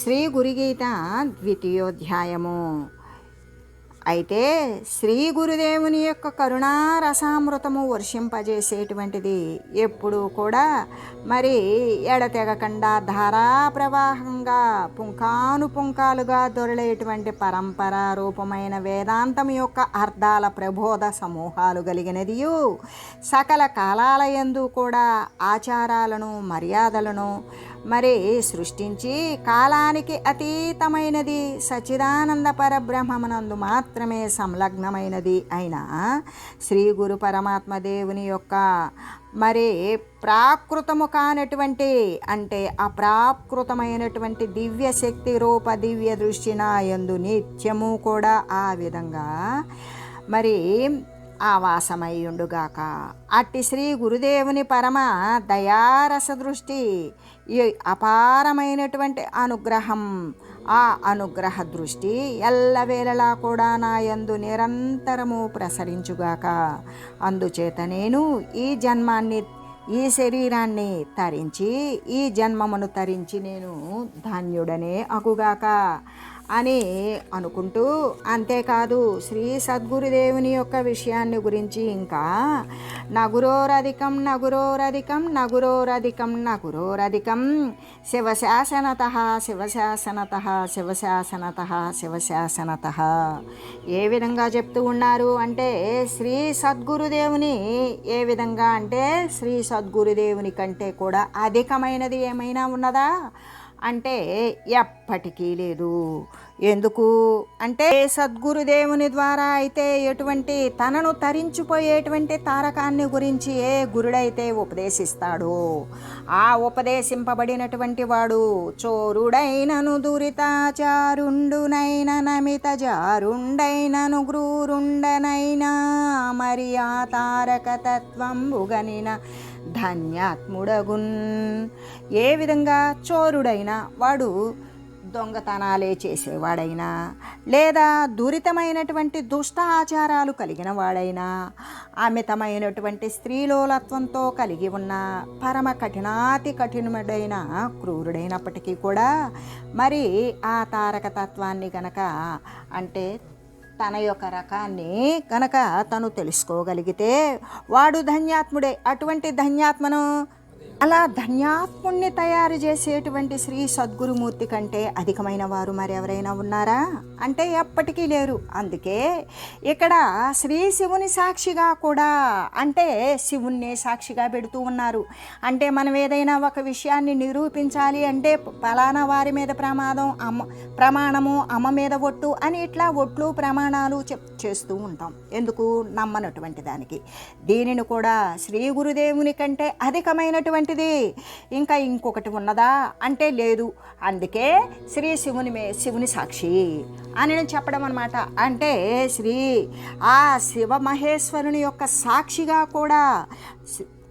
శ్రీ గురుగీత ద్వితీయోధ్యాయము. అయితే శ్రీ గురుదేవుని యొక్క కరుణా రసామృతము వర్షింపజేసేటువంటిది ఎప్పుడూ కూడా మరి ఎడతెగకుండా ధారా ప్రవాహంగా పుంకాను పుంకాలుగా దొరలేటువంటి పరంపర రూపమైన వేదాంతం యొక్క అర్థాల ప్రబోధ సమూహాలు కలిగినదియు సకల కాలాల యందు కూడా ఆచారాలను మర్యాదలను మరి సృష్టించి కాలానికి అతీతమైనది సచిదానంద పరబ్రహ్మమునందు మాత్రమే సంలగ్నమైనది అయిన శ్రీ గురు పరమాత్మ దేవుని యొక్క మరి ప్రాకృతము కానటువంటి అంటే అప్రాకృతమైనటువంటి దివ్య శక్తి రూప దివ్య దృష్టి నా యందు నిత్యము కూడా ఆ విధంగా మరి ఆవాసమయ్యుండుగాక. అట్టి శ్రీ గురుదేవుని పరమ దయారస దృష్టి ఈ అపారమైనటువంటి అనుగ్రహం. ఆ అనుగ్రహ దృష్టి ఎల్లవేళలా కూడా నా యందు నిరంతరము ప్రసరించుగాక. అందుచేత నేను ఈ జన్మాన్ని ఈ శరీరాన్ని తరించి ఈ జన్మమును తరించి నేను ధాన్యుడనే అగుగాక. అని అనుకుంటూ అంతేకాదు శ్రీ సద్గురుదేవుని యొక్క విషయాన్ని గురించి ఇంకా నగురోరధికం నగురోరధికం నగురోరధికం నగురోరధికం శివశాసనత శివశాసనత శివశాసనత శివశాసనత. ఏ విధంగా చెప్తూ ఉన్నారు అంటే శ్రీ సద్గురుదేవుని ఏ విధంగా అంటే శ్రీ సద్గురుదేవుని కంటే కూడా అధికమైనది ఏమైనా ఉన్నదా? అంటే ఎప్పటికీ లేదు. ఎందుకు? అంటే సద్గురుదేవుని ద్వారా అయితే ఎటువంటి తనను తరించిపోయేటువంటి తారకాన్ని గురించి ఏ గురుడైతే ఉపదేశిస్తాడో ఆ ఉపదేశింపబడినటువంటి వాడు చోరుడైనను దురితాచారుండునైన నమిత జారుండైనను గ్రూరుండనైనా మరి ఆ తారక తత్వంబుగనిన ధన్యాత్ముడగున్ ఏ విధంగా చోరుడైనా వాడు దొంగతనాలే చేసేవాడైనా లేదా దురితమైనటువంటి దుష్ట ఆచారాలు కలిగిన వాడైనా అమితమైనటువంటి స్త్రీలోలత్వంతో కలిగి ఉన్న పరమ కఠినాతి కఠినముడైన క్రూరుడైనప్పటికీ కూడా మరి ఆ తారక తత్వాన్ని గనక అంటే తన యొక్క రకాన్ని కనుక తను తెలుసుకోగలిగితే వాడు ధన్యాత్ముడే. అటువంటి ధన్యాత్మను అలా ధన్యాత్ముణ్ణి తయారు చేసేటువంటి శ్రీ సద్గురుమూర్తి కంటే అధికమైన వారు మరి ఎవరైనా ఉన్నారా? అంటే ఎప్పటికీ లేరు. అందుకే ఇక్కడ శ్రీ శివుని సాక్షిగా కూడా అంటే శివుణ్ణే సాక్షిగా పెడుతూ ఉన్నారు. అంటే మనం ఏదైనా ఒక విషయాన్ని నిరూపించాలి అంటే ఫలానా వారి మీద ప్రమాదం అమ్మ ప్రమాణము అమ్మ మీద ఒట్టు అని ఇట్లా ఒట్లు ప్రమాణాలు చెప్ చేస్తూ ఉంటాం. ఎందుకు? నమ్మనటువంటి దానికి. దీనిని కూడా శ్రీ గురుదేవుని కంటే అధికమైనటువంటి అధికమైనటువంటిది ఇంకా ఇంకొకటి ఉన్నదా? అంటే లేదు. అందుకే శ్రీ శివుని మే శివుని సాక్షి అని నేను చెప్పడం అనమాట అంటే శ్రీ ఆ శివ మహేశ్వరుని యొక్క సాక్షిగా కూడా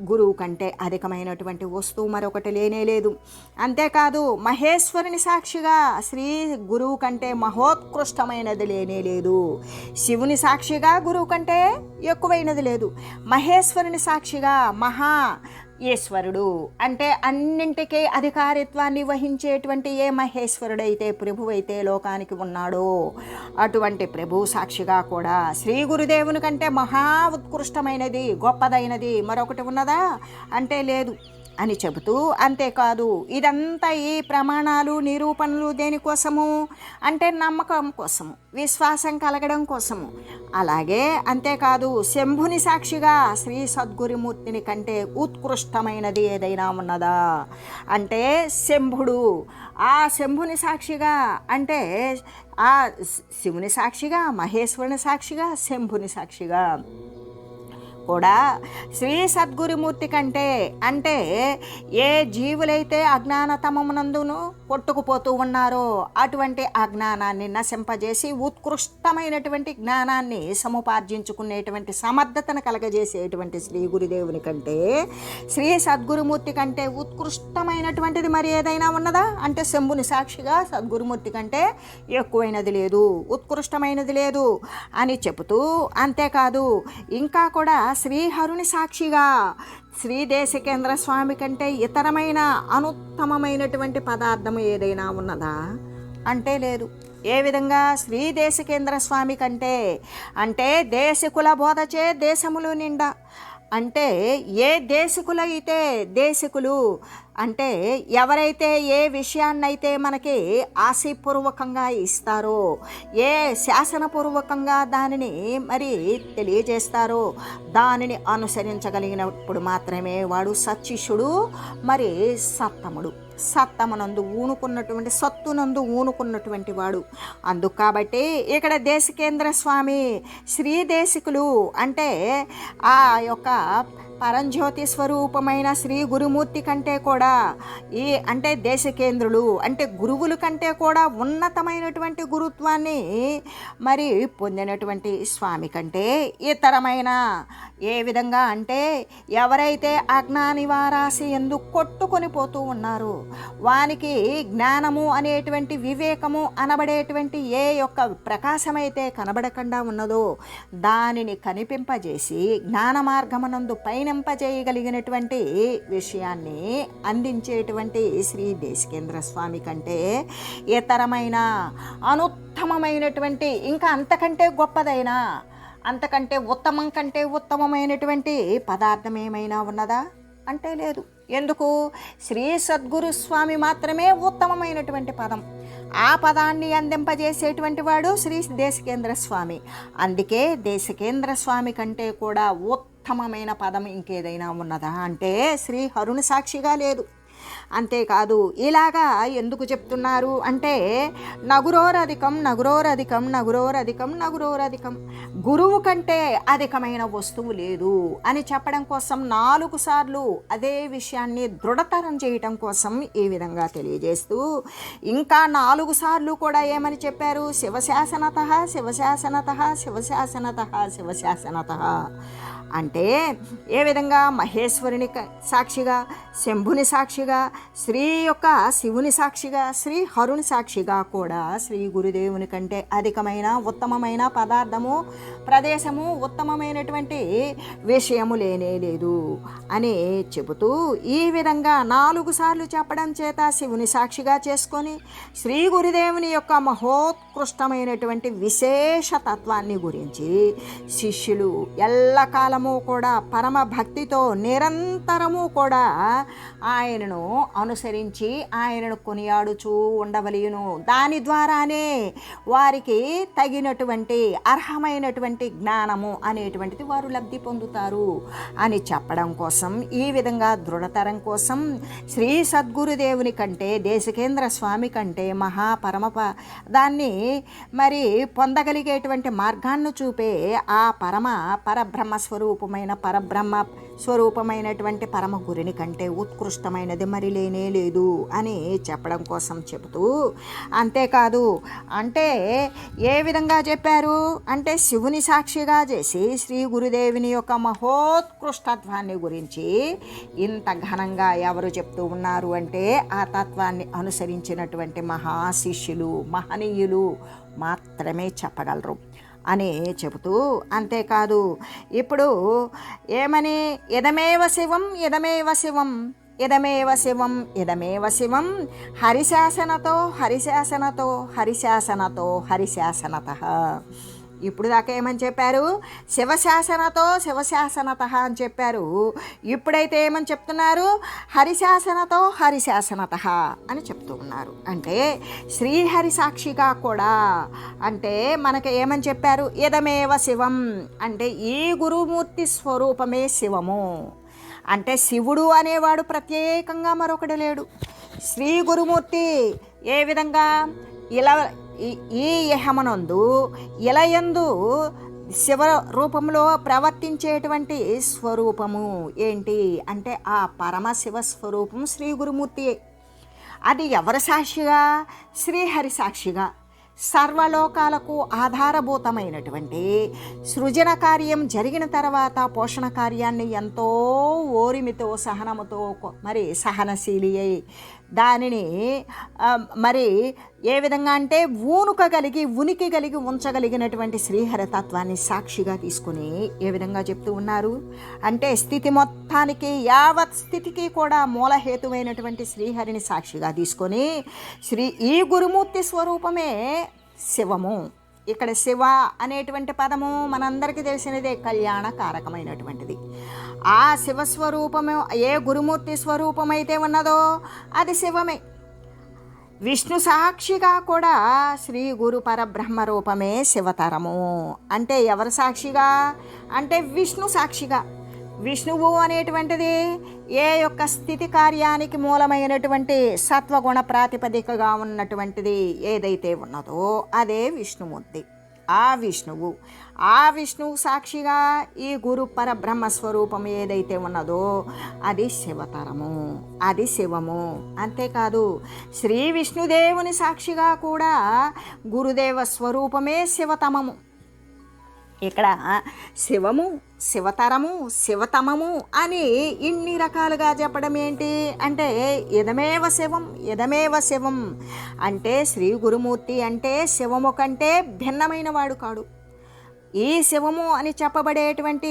గురువు కంటే అధికమైనటువంటి వస్తువు మరొకటి లేనే లేదు. అంతేకాదు మహేశ్వరుని సాక్షిగా శ్రీ గురువు కంటే మహోత్కృష్టమైనది లేనే లేదు. శివుని సాక్షిగా గురువు కంటే ఎక్కువైనది లేదు. మహేశ్వరుని సాక్షిగా మహా ఈశ్వరుడు అంటే అన్నింటికీ అధికారిత్వాన్ని వహించేటువంటి ఏ మహేశ్వరుడైతే ప్రభువైతే లోకానికి ఉన్నాడో అటువంటి ప్రభు సాక్షిగా కూడా శ్రీ గురుదేవుని కంటే మహా ఉత్కృష్టమైనది గొప్పదైనది మరొకటి ఉన్నదా? అంటే లేదు. అని చెబుతూ అంతేకాదు ఇదంతా ఈ ప్రమాణాలు నిరూపణలు దేనికోసము అంటే నమ్మకం కోసము విశ్వాసం కలగడం కోసము. అలాగే అంతేకాదు శంభుని సాక్షిగా శ్రీ సద్గురుమూర్తిని కంటే ఉత్కృష్టమైనది ఏదైనా ఉన్నదా? అంటే శంభుడు ఆ శంభుని సాక్షిగా అంటే ఆ శివుని సాక్షిగా మహేశ్వరుని సాక్షిగా శంభుని సాక్షిగా. కూడా శ్రీ సద్గురుమూర్తి కంటే అంటే ఏ జీవులైతే అజ్ఞానతమమునందును కొట్టుకుపోతూ ఉన్నారో అటువంటి అజ్ఞానాన్ని నశింపజేసి ఉత్కృష్టమైనటువంటి జ్ఞానాన్ని సముపార్జించుకునేటువంటి సమర్థతను కలగజేసేటువంటి శ్రీ గురుదేవుని కంటే శ్రీ సద్గురుమూర్తి కంటే ఉత్కృష్టమైనటువంటిది మరి ఏదైనా ఉన్నదా? అంటే శంభుని సాక్షిగా సద్గురుమూర్తి కంటే ఎక్కువైనది లేదు ఉత్కృష్టమైనది లేదు అని చెబుతూ అంతేకాదు ఇంకా కూడా శ్రీహరుని సాక్షిగా శ్రీ దేశకేంద్ర స్వామి కంటే ఇతరమైన అనుత్తమమైనటువంటి పదార్థం ఏదైనా ఉన్నదా? అంటే లేదు. ఏ విధంగా శ్రీ దేశకేంద్ర స్వామి కంటే? అంటే దేశకుల బోధచే దేశములు నిండా. అంటే ఏ దేశకులైతే దేశకులు అంటే ఎవరైతే ఏ విషయాన్నైతే మనకి ఆశీపూర్వకంగా ఇస్తారో ఏ శాసనపూర్వకంగా దానిని మరి తెలియజేస్తారో దానిని అనుసరించగలిగినప్పుడు మాత్రమే వాడు సచ్చిష్యుడు మరి సత్తముడు. సత్తమనందు ఊనుకున్నటువంటి సత్తునందు ఊనుకున్నటువంటి వాడు. అందుకు కాబట్టి ఇక్కడ దేశకేంద్ర స్వామి శ్రీ దేశికులు అంటే ఆ యొక్క పరంజ్యోతి స్వరూపమైన శ్రీ గురుమూర్తి కంటే కూడా ఈ అంటే దేశకేంద్రులు అంటే గురువుల కంటే కూడా ఉన్నతమైనటువంటి గురుత్వాన్ని మరి పొందినటువంటి స్వామి కంటే ఇతరమైన. ఏ విధంగా అంటే ఎవరైతే అజ్ఞానివారాసి ఎందుకు ఎందు కొట్టుకొని పోతూ ఉన్నారో వానికి జ్ఞానము అనేటువంటి వివేకము అనబడేటువంటి ఏ యొక్క ప్రకాశమైతే కనబడకుండా ఉన్నదో దానిని కనిపింపజేసి జ్ఞాన మార్గమనందు పయనింపజేయగలిగినటువంటి విషయాన్ని అందించేటువంటి శ్రీ దేశకేంద్ర స్వామి కంటే ఇతరమైన అనుత్తమమైనటువంటి ఇంకా అంతకంటే గొప్పదైన అంతకంటే ఉత్తమం కంటే ఉత్తమమైనటువంటి పదార్థం ఏమైనా ఉన్నదా? అంటే లేదు. ఎందుకు? శ్రీ సద్గురు స్వామి మాత్రమే ఉత్తమమైనటువంటి పదం. ఆ పదాన్ని అందింపజేసేటువంటి వాడు శ్రీ దేశకేంద్ర స్వామి. అందుకే దేశకేంద్ర స్వామి కంటే కూడా ఉత్తమమైన పదం ఇంకేదైనా ఉన్నదా? అంటే శ్రీ హరుణ సాక్షిగా లేదు. అంతేకాదు ఇలాగా ఎందుకు చెప్తున్నారు? అంటే నగురోరధికం నగురోరధికం నగురోరధికం నగురోరధికం. గురువు కంటే అధికమైన వస్తువు లేదు అని చెప్పడం కోసం నాలుగు సార్లు అదే విషయాన్ని దృఢతరం చేయటం కోసం ఈ విధంగా తెలియజేస్తూ ఇంకా నాలుగు సార్లు కూడా ఏమని చెప్పారు? శివశాసనత శివశాసనత శివశాసనత శివశాసనత. అంటే ఏ విధంగా మహేశ్వరుని సాక్షిగా శంభుని సాక్షిగా శ్రీ యొక్క శివుని సాక్షిగా శ్రీ హరుని సాక్షిగా కూడా శ్రీ గురుదేవుని కంటే అధికమైన ఉత్తమమైన పదార్థము ప్రదేశము ఉత్తమమైనటువంటి విషయము లేనే లేదు అని చెబుతూ ఈ విధంగా నాలుగు సార్లు చెప్పడం చేత శివుని సాక్షిగా చేసుకొని శ్రీ గురుదేవుని యొక్క మహోత్కృష్టమైనటువంటి విశేష తత్వాన్ని గురించి శిష్యులు ఎల్లకాలం ఎల్లకాలము కూడా పరమ భక్తితో నిరంతరము కూడా ఆయనను అనుసరించి ఆయనను కొనియాడుచూ ఉండవలయును. దాని ద్వారానే వారికి తగినటువంటి అర్హమైనటువంటి జ్ఞానము అనేటువంటిది వారు లబ్ధి పొందుతారు అని చెప్పడం కోసం ఈ విధంగా దృఢతరం కోసం శ్రీ సద్గురుదేవుని కంటే దేశకేంద్ర స్వామి కంటే మహాపరమ ప- దాన్ని మరి పొందగలిగేటువంటి మార్గాన్ని చూపే ఆ పరమ పరబ్రహ్మ స్వరూపమైన పరబ్రహ్మ స్వరూపమైనటువంటి పరమ గురిని కంటే ఉత్కృష్టమైనది మరి లేనే లేదు అని చెప్పడం కోసం చెబుతూ అంతేకాదు అంటే ఏ విధంగా చెప్పారు? అంటే శివుని సాక్షిగా చేసి శ్రీ గురుదేవుని యొక్క మహోత్కృష్టత్వాన్ని గురించి ఇంత ఘనంగా ఎవరు చెప్తూ ఉన్నారు అంటే ఆ తత్వాన్ని అనుసరించినటువంటి మహాశిష్యులు మహనీయులు మాత్రమే చెప్పగలరు. అని చెబుతూ అంతేకాదు ఇప్పుడు ఏమని? ఇదమేవ శివం ఇదమేవ శివం ఇదమేవ శివం ఇదమేవ శివం హరిశాసనతో హరిశాసనతో హరిశాసనతో హరిశాసనత. ఇప్పుడు దాకా ఏమని చెప్పారు? శివశాసనతో శివశాసనత అని చెప్పారు. ఇప్పుడైతే ఏమని చెప్తున్నారు? హరిశాసనతో హరిశాసనత అని చెప్తూ ఉన్నారు. అంటే శ్రీహరి సాక్షిగా కూడా అంటే మనకి ఏమని చెప్పారు? ఇదమేవ శివం. అంటే ఈ గురుమూర్తి స్వరూపమే శివము. అంటే శివుడు అనేవాడు ప్రత్యేకంగా మరొకడు లేడు. శ్రీ గురుమూర్తి ఏ విధంగా? ఇలా ఈ- యహమనందు ఇలయందు శివ రూపంలో ప్రవర్తించేటువంటి స్వరూపము ఏంటి అంటే ఆ పరమశివ స్వరూపం శ్రీ గురుమూర్తి. అది ఎవరి సాక్షిగా? శ్రీహరి సాక్షిగా. సర్వలోకాలకు ఆధారభూతమైనటువంటి సృజన కార్యం జరిగిన తర్వాత పోషణ కార్యాన్ని ఎంతో ఓరిమితో సహనముతో మరి సహనశీలి అయి దానిని మరి ఏ విధంగా అంటే ఊనుక కలిగి ఉనికి కలిగి ఉంచగలిగినటువంటి శ్రీహరి తత్వాన్ని సాక్షిగా తీసుకుని ఏ విధంగా చెప్తూ ఉన్నారు? అంటే స్థితి మొత్తానికి యావత్ స్థితికి కూడా మూలహేతువైనటువంటి శ్రీహరిని సాక్షిగా తీసుకొని శ్రీ ఈ గురుమూర్తి స్వరూపమే శివము. ఇక్కడ శివ అనేటువంటి పదము మనందరికీ తెలిసినదే కళ్యాణ కారకమైనటువంటిది ఆ శివస్వరూపము ఏ గురుమూర్తి స్వరూపమైతే ఉన్నదో అది శివమే. విష్ణు సాక్షిగా కూడా శ్రీ గురు పరబ్రహ్మ రూపమే శివతరము. అంటే ఎవరు సాక్షిగా? అంటే విష్ణు సాక్షిగా. విష్ణువు అనేటువంటిది ఏ యొక్క స్థితి కార్యానికి మూలమైనటువంటి సత్వగుణ ప్రాతిపదికగా ఉన్నటువంటిది ఏదైతే ఉన్నదో అదే విష్ణుమూర్తి. ఆ విష్ణువు ఆ విష్ణువు సాక్షిగా ఈ గురు పరబ్రహ్మ స్వరూపం ఏదైతే ఉన్నదో అది శివతరము అది శివము. అంతేకాదు శ్రీ విష్ణుదేవుని సాక్షిగా కూడా గురుదేవ స్వరూపమే శివతమము. ఇక్కడ శివము శివతరము శివతమము అని ఇన్ని రకాలుగా చెప్పడం ఏంటి? అంటే ఇదమేవ శివం ఇదమేవ శివం. అంటే శ్రీ గురుమూర్తి అంటే శివము కంటే భిన్నమైన వాడు కాడు. ఈ శివము అని చెప్పబడేటువంటి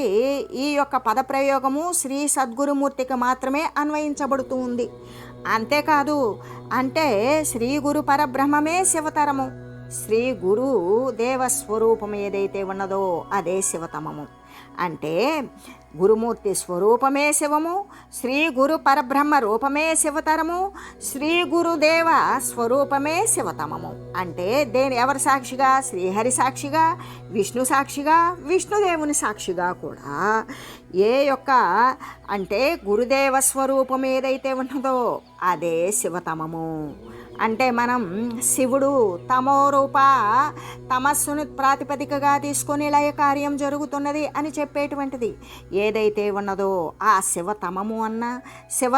ఈ యొక్క పదప్రయోగము శ్రీ సద్గురుమూర్తికి మాత్రమే అన్వయించబడుతూ ఉంది. అంతేకాదు అంటే శ్రీ గురు పరబ్రహ్మమే శివతరము. శ్రీ గురు దేవస్వరూపం ఏదైతే ఉన్నదో అదే శివతమము. అంటే గురుమూర్తి స్వరూపమే శివము శ్రీ గురు పరబ్రహ్మ రూపమే శివతరము శ్రీ గురుదేవ స్వరూపమే శివతమము. అంటే దేని ఎవరి సాక్షిగా? శ్రీహరి సాక్షిగా విష్ణు సాక్షిగా విష్ణుదేవుని సాక్షిగా కూడా ఏ యొక్క అంటే గురుదేవ స్వరూపం ఏదైతే ఉన్నదో అదే శివతమము. అంటే మనం శివుడు తమో రూప తమస్సును ప్రాతిపదికగా తీసుకొని లయ కార్యం జరుగుతున్నది అని చెప్పేటువంటిది. ఏదైతే ఉన్నదో ఆ శివతమము అన్న శివ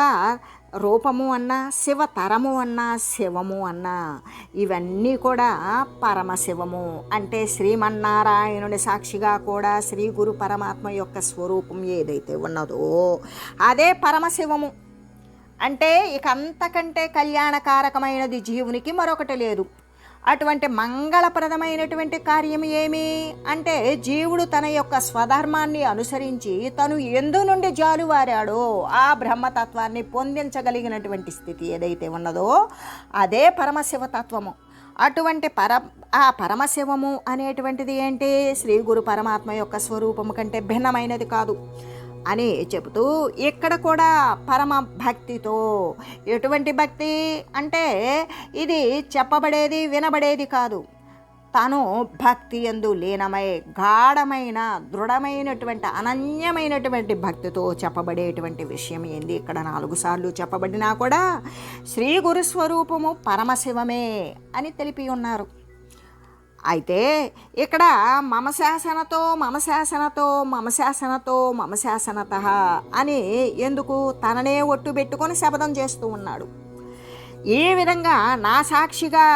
రూపము అన్న శివ తరము అన్న శివము అన్న ఇవన్నీ కూడా పరమశివము. అంటే శ్రీమన్నారాయణుని సాక్షిగా కూడా శ్రీ గురు పరమాత్మ యొక్క స్వరూపం ఏదైతే ఉన్నదో అదే పరమశివము. అంటే ఇక అంతకంటే కళ్యాణకారకమైనది జీవునికి మరొకటి లేదు. అటువంటి మంగళప్రదమైనటువంటి కార్యం ఏమి? అంటే జీవుడు తన యొక్క స్వధర్మాన్ని అనుసరించి తను ఎందు నుండి జాలువారాడో ఆ బ్రహ్మతత్వాన్ని పొందించగలిగినటువంటి స్థితి ఏదైతే ఉన్నదో అదే పరమశివతత్వము. అటువంటి పర ఆ పరమశివము అనేటువంటిది ఏంటి? శ్రీ గురు పరమాత్మ యొక్క స్వరూపము కంటే భిన్నమైనది కాదు. అని చెబుతూ ఇక్కడ కూడా పరమ భక్తితో ఎటువంటి భక్తి అంటే ఇది చెప్పబడేది వినబడేది కాదు. తను భక్తి ఎందు లీనమై గాఢమైన దృఢమైనటువంటి అనన్యమైనటువంటి భక్తితో చెప్పబడేటువంటి విషయం ఏంది? ఇక్కడ నాలుగు సార్లు చెప్పబడినా కూడా శ్రీ గురుస్వరూపము పరమశివమే అని తెలిపి ఉన్నారు. అయితే ఇక్కడ మమ శాసనతో మమ శాసనతో మమ శాసనతో మమ శాసనత అని ఎందుకు తననే ఒట్టు పెట్టుకొని శపథం చేస్తూ ఉన్నాడు? ఈ విధంగా నా సాక్షిగా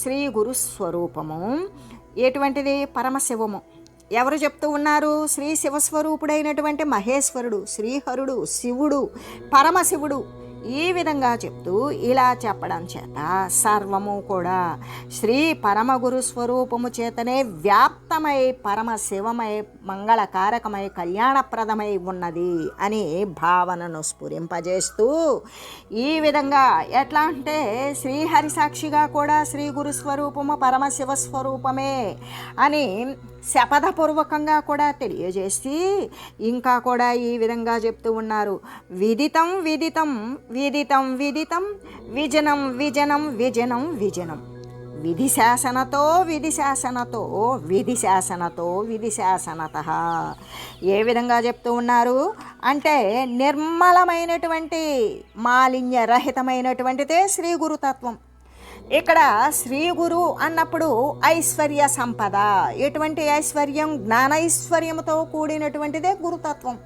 శ్రీ గురు స్వరూపము ఎటువంటిది? పరమశివము. ఎవరు చెప్తూ ఉన్నారు? శ్రీ శివస్వరూపుడైనటువంటి మహేశ్వరుడు శ్రీహరుడు శివుడు పరమశివుడు. ఈ విధంగా చెప్తూ ఇలా చెప్పడం చేత సర్వము కూడా శ్రీ పరమగురు స్వరూపము చేతనే వ్యాప్తమై పరమ శివమై మంగళకారకమై కళ్యాణప్రదమై ఉన్నది అని భావనను స్ఫురింపజేస్తూ ఈ విధంగా ఎట్లా అంటే శ్రీహరి సాక్షిగా కూడా శ్రీ గురు స్వరూపము పరమశివ స్వరూపమే అని శపథపూర్వకంగా కూడా తెలియజేసి ఇంకా కూడా ఈ విధంగా చెప్తూ ఉన్నారు. విదితం విదితం విదితం విదితం విజనం విజనం విజనం విజనం. విధి శాసనతో విధి శాసనతో విధి శాసనతో విధి శాసనత. ఏ విధంగా చెప్తూ ఉన్నారు? అంటే నిర్మలమైనటువంటి మాలిన్యరహితమైనటువంటిదే శ్రీ గురుతత్వం. ఇక్కడ శ్రీ గురు అన్నప్పుడు ఐశ్వర్య సంపద. ఎటువంటి ఐశ్వర్యం? జ్ఞానైశ్వర్యంతో కూడినటువంటిదే గురుతత్వం.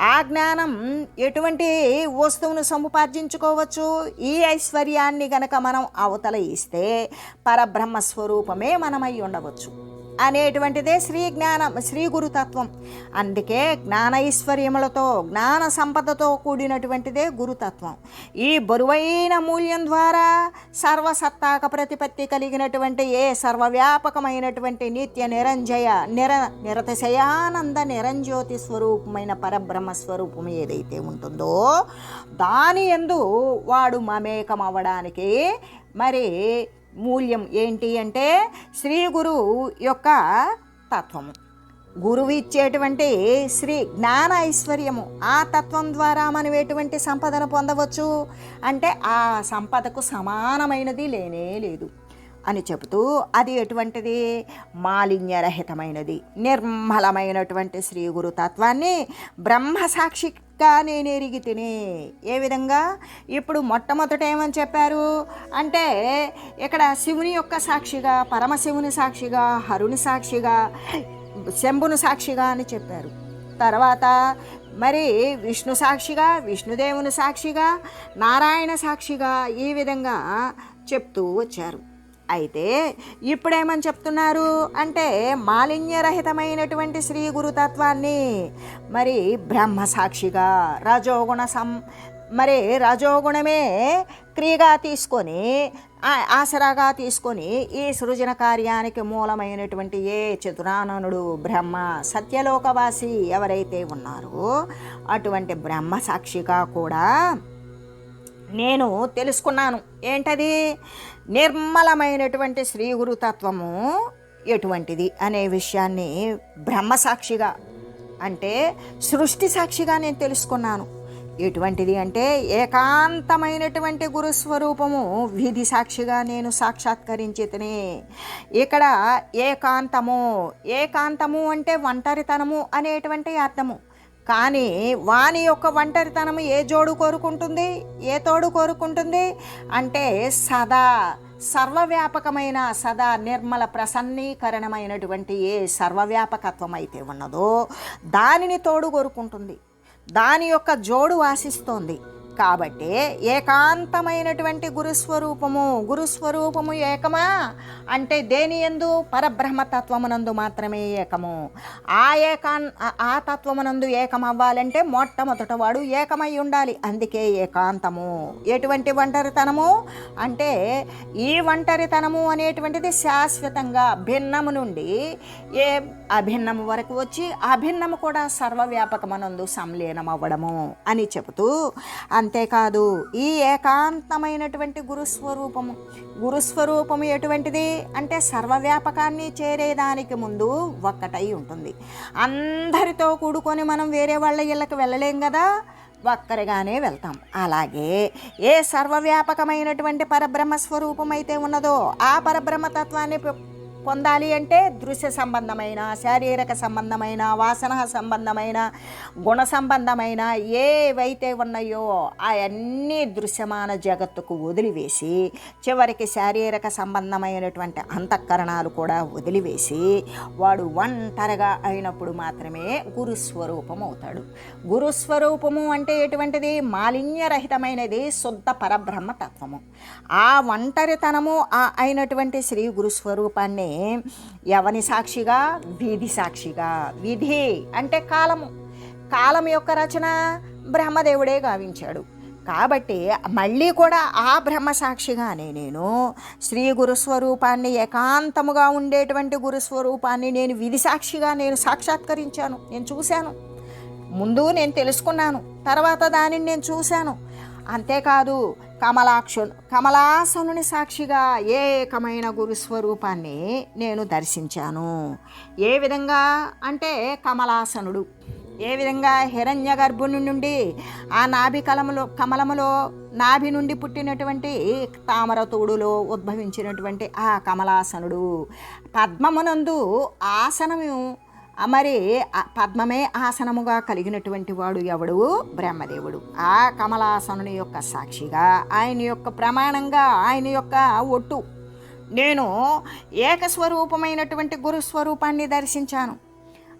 ఆ జ్ఞానం ఎటువంటి వస్తువును సముపార్జించుకోవచ్చు? ఈ ఐశ్వర్యాన్ని గనక మనం అవతల ఇస్తే పరబ్రహ్మ స్వరూపమే మనమై ఉండవచ్చు. అనేటువంటిదే శ్రీ జ్ఞానం శ్రీ గురుతత్వం. అందుకే జ్ఞానైశ్వర్యములతో జ్ఞాన సంపదతో కూడినటువంటిదే గురుతత్వం. ఈ బరువైన మూల్యం ద్వారా సర్వసత్తాక ప్రతిపత్తి కలిగినటువంటి ఏ సర్వవ్యాపకమైనటువంటి నిత్య నిరంజయ నిర నిరతశయానంద నిరంజ్యోతి స్వరూపమైన పరబ్రహ్మ స్వరూపం ఏదైతే ఉంటుందో దాని ఎందు వాడు మమేకం అవ్వడానికి మరి మూల్యం ఏంటి అంటే శ్రీ గురువు యొక్క తత్వము. గురువు ఇచ్చేటువంటి శ్రీ జ్ఞాన ఐశ్వర్యము ఆ తత్వం ద్వారా మనం ఎటువంటి సంపదను పొందవచ్చు? అంటే ఆ సంపదకు సమానమైనది లేనే లేదు. అని చెబుతూ అది ఎటువంటిది? మాలిన్యరహితమైనది నిర్మలమైనటువంటి శ్రీ గురు తత్వాన్ని బ్రహ్మ సాక్షిగా నేను తినే తిని ఏ విధంగా? ఇప్పుడు మొట్టమొదట ఏమని చెప్పారు? అంటే ఇక్కడ శివుని యొక్క సాక్షిగా పరమశివుని సాక్షిగా హరుని సాక్షిగా శంభుని సాక్షిగా అని చెప్పారు. తర్వాత మరి విష్ణు సాక్షిగా విష్ణుదేవుని సాక్షిగా నారాయణ సాక్షిగా ఈ విధంగా చెప్తూ వచ్చారు. అయితే ఇప్పుడేమని చెప్తున్నారు అంటే మాలిన్యరహితమైనటువంటి శ్రీ గురుతత్వాన్ని? మరి బ్రహ్మ సాక్షిగా రజోగుణ సం మరి రజోగుణమే క్రియగా తీసుకొని ఆసరాగా తీసుకొని ఈ సృజన కార్యానికి మూలమైనటువంటి ఏ చతురాననుడు బ్రహ్మ సత్యలోకవాసి ఎవరైతే ఉన్నారో అటువంటి బ్రహ్మ సాక్షిగా కూడా నేను తెలుసుకున్నాను. ఏంటది? నిర్మలమైనటువంటి శ్రీ గురుతత్వము ఎటువంటిది అనే విషయాన్ని బ్రహ్మసాక్షిగా అంటే సృష్టి సాక్షిగా నేను తెలుసుకున్నాను. ఎటువంటిది అంటే ఏకాంతమైనటువంటి గురుస్వరూపము విధి సాక్షిగా నేను సాక్షాత్కరించితనే ఇక్కడ ఏకాంతము ఏకాంతము అంటే ఒంటరితనము అనేటువంటి అర్థము. కానీ వాని యొక్క ఒంటరితనము ఏ జోడు కోరుకుంటుంది? ఏ తోడు కోరుకుంటుంది? అంటే సదా సర్వవ్యాపకమైన సదా నిర్మల ప్రసన్నీకరణమైనటువంటి ఏ సర్వవ్యాపకత్వం అయితే ఉన్నదో దానిని తోడు కోరుకుంటుంది. దాని యొక్క జోడు ఆశిస్తోంది. కాబట్టి ఏకాంతమైనటువంటి గురుస్వరూపము గురుస్వరూపము ఏకమా? అంటే దేని ఎందు పరబ్రహ్మతత్వమునందు మాత్రమే ఏకము. ఆ ఏకాన్ ఆ- తత్వమునందు ఏకమవ్వాలంటే మొట్టమొదట వాడు ఏకమై ఉండాలి. అందుకే ఏకాంతము. ఎటువంటి ఒంటరితనము? అంటే ఈ ఒంటరితనము అనేటువంటిది శాశ్వతంగా భిన్నము నుండి ఏ అభిన్నము వరకు వచ్చి అభిన్నము కూడా సర్వవ్యాపకమనందు సంలీనం అవ్వడము అని చెబుతూ అంతేకాదు ఈ ఏకాంతమైనటువంటి గురుస్వరూపము. గురుస్వరూపము ఎటువంటిది? అంటే సర్వవ్యాపకాన్ని చేరేదానికి ముందు ఒక్కటై ఉంటుంది. అందరితో కూడుకొని మనం వేరే వాళ్ళ ఇళ్ళకి వెళ్ళలేం కదా? ఒక్కరిగానే వెళ్తాం. అలాగే ఏ సర్వవ్యాపకమైనటువంటి పరబ్రహ్మ స్వరూపం అయితే ఉన్నదో ఆ పరబ్రహ్మ తత్వాన్ని పొందాలి అంటే దృశ్య సంబంధమైన శారీరక సంబంధమైన వాసన సంబంధమైన గుణ సంబంధమైన ఏవైతే ఉన్నాయో అవన్నీ దృశ్యమాన జగత్తుకు వదిలివేసి చివరికి శారీరక సంబంధమైనటువంటి అంతఃకరణాలు కూడా వదిలివేసి వాడు ఒంటరిగా అయినప్పుడు మాత్రమే గురుస్వరూపం అవుతాడు గురుస్వరూపము అంటే ఎటువంటిది? మాలిన్యరహితమైనది శుద్ధ పరబ్రహ్మ తత్వము ఆ ఒంటరితనము ఆ అయినటువంటి శ్రీ గురుస్వరూపాన్ని ఎవని సాక్షిగా? విధి సాక్షిగా. విధి అంటే కాలము. కాలం యొక్క రచన బ్రహ్మదేవుడే గావించాడు. కాబట్టి మళ్ళీ కూడా ఆ బ్రహ్మ సాక్షిగానే నేను శ్రీ గురుస్వరూపాన్ని ఏకాంతముగా ఉండేటువంటి గురుస్వరూపాన్ని నేను విధి సాక్షిగా నేను సాక్షాత్కరించాను. నేను చూశాను. ముందు నేను తెలుసుకున్నాను. తర్వాత దానిని నేను చూశాను. అంతేకాదు కమలాక్షు కమలాసనుని సాక్షిగా ఏకమైన గురుస్వరూపాన్ని నేను దర్శించాను. ఏ విధంగా అంటే కమలాసనుడు. ఏ విధంగా హిరణ్య గర్భుని నుండి ఆ నాభి కలములో కమలములో నాభి నుండి పుట్టినటువంటి తామరతోడులో ఉద్భవించినటువంటి ఆ కమలాసనుడు. పద్మమునందు ఆసనము మరి పద్మమే ఆసనముగా కలిగినటువంటి వాడు ఎవడు? బ్రహ్మదేవుడు. ఆ కమలాసనుని యొక్క సాక్షిగా ఆయన యొక్క ప్రమాణంగా ఆయన యొక్క ఒట్టు. నేను ఏకస్వరూపమైనటువంటి గురుస్వరూపాన్ని దర్శించాను.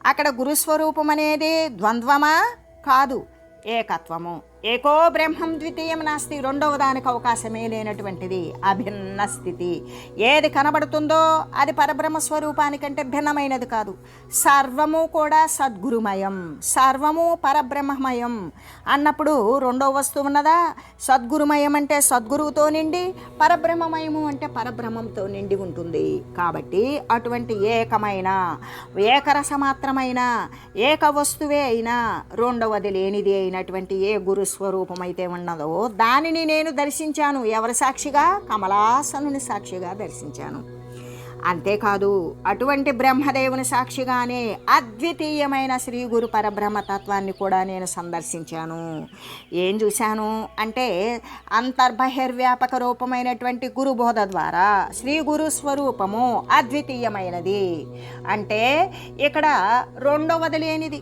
అక్కడ గురుస్వరూపం అనేది ద్వంద్వమా? కాదు ఏకత్వము. ఏకో బ్రహ్మం ద్వితీయం నాస్తి రెండవ దానికి అవకాశమే లేనటువంటిది అభిన్న స్థితి. ఏది కనబడుతుందో అది పరబ్రహ్మ స్వరూపానికంటే భిన్నమైనది కాదు. సర్వము కూడా సద్గురుమయం సర్వము పరబ్రహ్మమయం. అన్నప్పుడు రెండవ వస్తువు ఉన్నదా? సద్గురుమయం అంటే సద్గురువుతో నిండి పరబ్రహ్మమయము అంటే పరబ్రహ్మంతో నిండి ఉంటుంది. కాబట్టి అటువంటి ఏకమైన ఏకరసమాత్రమైన ఏక వస్తువే అయినా రెండవది లేనిది అయినటువంటి ఏ గురు స్వరూపం అయితే ఉన్నదో దానిని నేను దర్శించాను. ఎవరి సాక్షిగా? కమలాసనుని సాక్షిగా దర్శించాను. అంతేకాదు అటువంటి బ్రహ్మదేవుని సాక్షిగానే అద్వితీయమైన శ్రీ గురు పరబ్రహ్మతత్వాన్ని కూడా నేను సందర్శించాను. ఏం చూశాను అంటే అంతర్బహిర్వ్యాపక రూపమైనటువంటి గురుబోధ ద్వారా శ్రీ గురు స్వరూపము అద్వితీయమైనది. అంటే ఇక్కడ రెండవది లేనిది.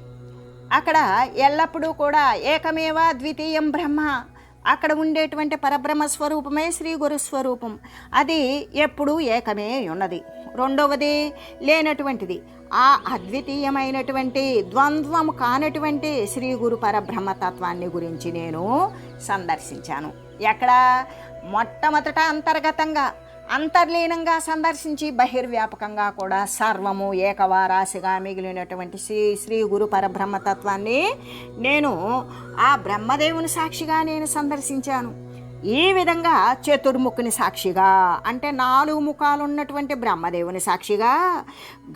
అక్కడ ఎల్లప్పుడూ కూడా ఏకమేవ ద్వితీయం బ్రహ్మ. అక్కడ ఉండేటువంటి పరబ్రహ్మ స్వరూపమే శ్రీ గురుస్వరూపం అది ఎప్పుడూ ఏకమే ఉన్నది. రెండవది లేనటువంటిది. ఆ అద్వితీయమైనటువంటి ద్వంద్వము కానటువంటి శ్రీ గురు పరబ్రహ్మతత్వాన్ని గురించి నేను సందర్శించాను. ఎక్కడ? మొట్టమొదట అంతర్గతంగా అంతర్లీనంగా సందర్శించి బహిర్వ్యాపకంగా కూడా సర్వము ఏకవారాశిగా మిగిలినటువంటి శ్రీ శ్రీ గురు పరబ్రహ్మతత్వాన్ని నేను ఆ బ్రహ్మదేవుని సాక్షిగా నేను సందర్శించాను. ఈ విధంగా చతుర్ముఖుని సాక్షిగా అంటే నాలుగు ముఖాలు ఉన్నటువంటి బ్రహ్మదేవుని సాక్షిగా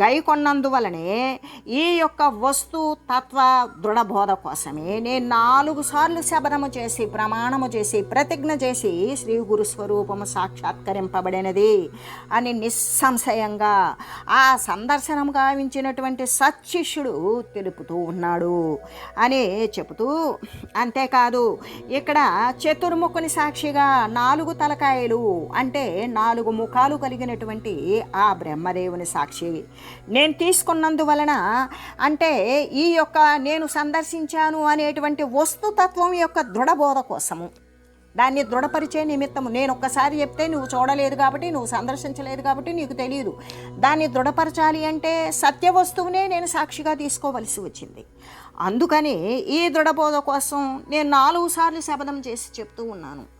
గైకొన్నందువలనే ఈ యొక్క వస్తు తత్వ దృఢబోధ కోసమే నేను నాలుగు సార్లు శబదము చేసి ప్రమాణము చేసి ప్రతిజ్ఞ చేసి శ్రీ గురు స్వరూపము సాక్షాత్కరింపబడినది అని నిస్సంశయంగా ఆ సందర్శనం గావించినటువంటి సత్శిష్యుడు తెలుపుతూ ఉన్నాడు. అని చెబుతూ అంతేకాదు ఇక్కడ చతుర్ముఖుని సాక్షి సాక్షిగా నాలుగు తలకాయలు అంటే నాలుగు ముఖాలు కలిగినటువంటి ఆ బ్రహ్మదేవుని సాక్షి. నేను తీసుకున్నందువలన అంటే ఈ యొక్క నేను సందర్శించాను అనేటువంటి వస్తుతత్వం యొక్క దృఢబోధ కోసము. దాన్ని దృఢపరిచే నిమిత్తము. నేను ఒక్కసారి చెప్తే నువ్వు చూడలేదు కాబట్టి నువ్వు సందర్శించలేదు కాబట్టి నీకు తెలియదు. దాన్ని దృఢపరచాలి అంటే సత్య వస్తువునే నేను సాక్షిగా తీసుకోవలసి వచ్చింది. అందుకని ఈ దృఢబోధ కోసం నేను నాలుగు సార్లు శపథం చేసి చెప్తూ ఉన్నాను.